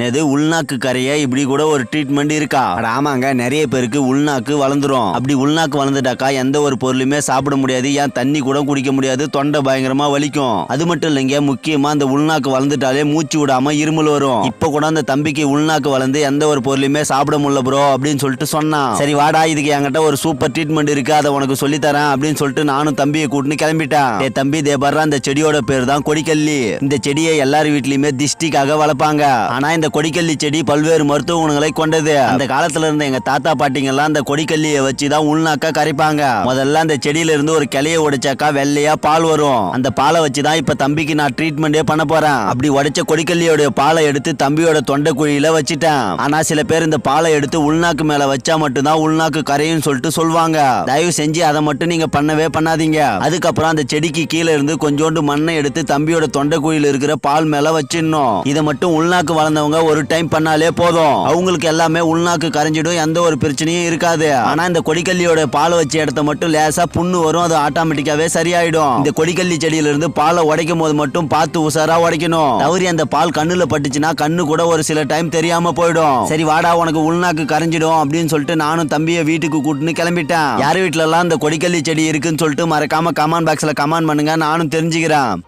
நேது உள்நாக்கு கரைய? இப்படி கூட ஒரு ட்ரீட்மெண்ட் இருக்கா? ஆமாங்க நிறைய பேருக்கு உள்நாக்கு வளர்ந்துரும். அப்படி உள்நாக்கு வளர்ந்துட்டாக்கா எந்த ஒரு பொருளுமே சாப்பிட முடியாது ஏன் தண்ணி கூட குடிக்க முடியாது தொண்டை பயங்கரமா வலிக்கும். அது மட்டும் இல்லைங்க முக்கியமா அந்த உள்நாக்கு வளர்ந்துட்டாலே மூச்சு விடாம இருமல் வரும். இப்ப கூட அந்த தம்பிக்கு உள்நாக்கு வளர்ந்து எந்த ஒரு பொருளையுமே சாப்பிட முடியல ப்ரோ அப்படின்னு சொல்லிட்டு சொன்னான். சரி வாடா இதுக்கு என்கிட்ட ஒரு சூப்பர் ட்ரீட்மெண்ட் இருக்கு அதை உனக்கு சொல்லி தரேன் அப்படின்னு சொல்லிட்டு நானும் தம்பியை கூட்டின்னு கிளம்பிட்டேன். ஏ தம்பி தேபர்ற அந்த செடியோட பேர் தான் கொடிக்கல்லி. இந்த செடியை எல்லார் வீட்லயுமே திஷ்டிக்காக வளர்ப்பாங்க. ஆனா இந்த கொடிக்கல்லி செடி பல்வேறு மருத்துவ குணங்களை கொண்டது. அந்த காலத்துல இருந்த எங்க தாத்தா பாட்டிங்கெல்லாம் அந்த கொடிக்கல்லியை வச்சு தான் உள்நாக்கா கரைப்பாங்க. முதல்ல அந்த செடியில இருந்து ஒரு கிளைய உடைச்சாக்கா வெள்ளையா பால் வரும். அந்த பாலை வச்சு தான் இப்ப தம்பிக்கு நான் ட்ரீட்மெண்டே பண்ண போறேன். அப்படி உடைச்ச கொடிக்கல்லியோட பாலை எடுத்து தம்பியோட தொண்டை குழியில வச்சிட்டேன். ஆனா சில பேர் இந்த பாலை எடுத்து உள்நாக்கு மேல வச்சா மட்டும்தான் உள்நாக்கு கரையும் சொல்லிட்டு சொல்லுவாங்க. தயவு செஞ்சு அதை மட்டும் நீங்க பண்ணவே பண்ணாதீங்க. அதுக்கப்புறம் அந்த செடிக்கு கீழே இருந்து கொஞ்சோண்டு மண்ணை எடுத்து தம்பியோட தொண்டை குழியில இருக்கிற பால் மேல வச்சிடணும். இதை மட்டும் உள்நாக்கு வளர்ந்தவங்க ஒரு டைம் பண்ணாலே போதும். அவங்களுக்கு எல்லாமே உள்நாக்கு கரைஞ்சிடும் எந்த ஒரு பிரச்சனையும் இருக்காது. ஆனா இந்த கொடிக்கல்லியோட பால் வச்ச இடத்த மட்டும் லேசா புண்ணு வரும் அது ஆட்டோமேட்டிக்காவே சரியாயிடும். இந்த கொடிக்கல்லி செடியில இருந்து பாலை உடைக்கும் போது மட்டும் பார்த்து உசாரா உடைக்கணும். தவறி அந்த பால் கண்ணுல பட்டுச்சுன்னா கண்ணு கூட ஒரு சில டைம் தெரியாம போயிடும். சரி வாடா உனக்கு உள்நாக்கு கரைஞ்சிடும் அப்படின்னு சொல்லிட்டு நானும் தம்பியை வீட்டுக்கு கூட்டின்னு கிளம்பிட்டேன். யார் வீட்டுல எல்லாம் இந்த கொடிக்கல்லி செடி இருக்குன்னு சொல்லிட்டு மறக்காம கமெண்ட் பாக்ஸ்ல கமெண்ட் பண்ணுங்க நானும் தெரிஞ்சுக்கிறேன்.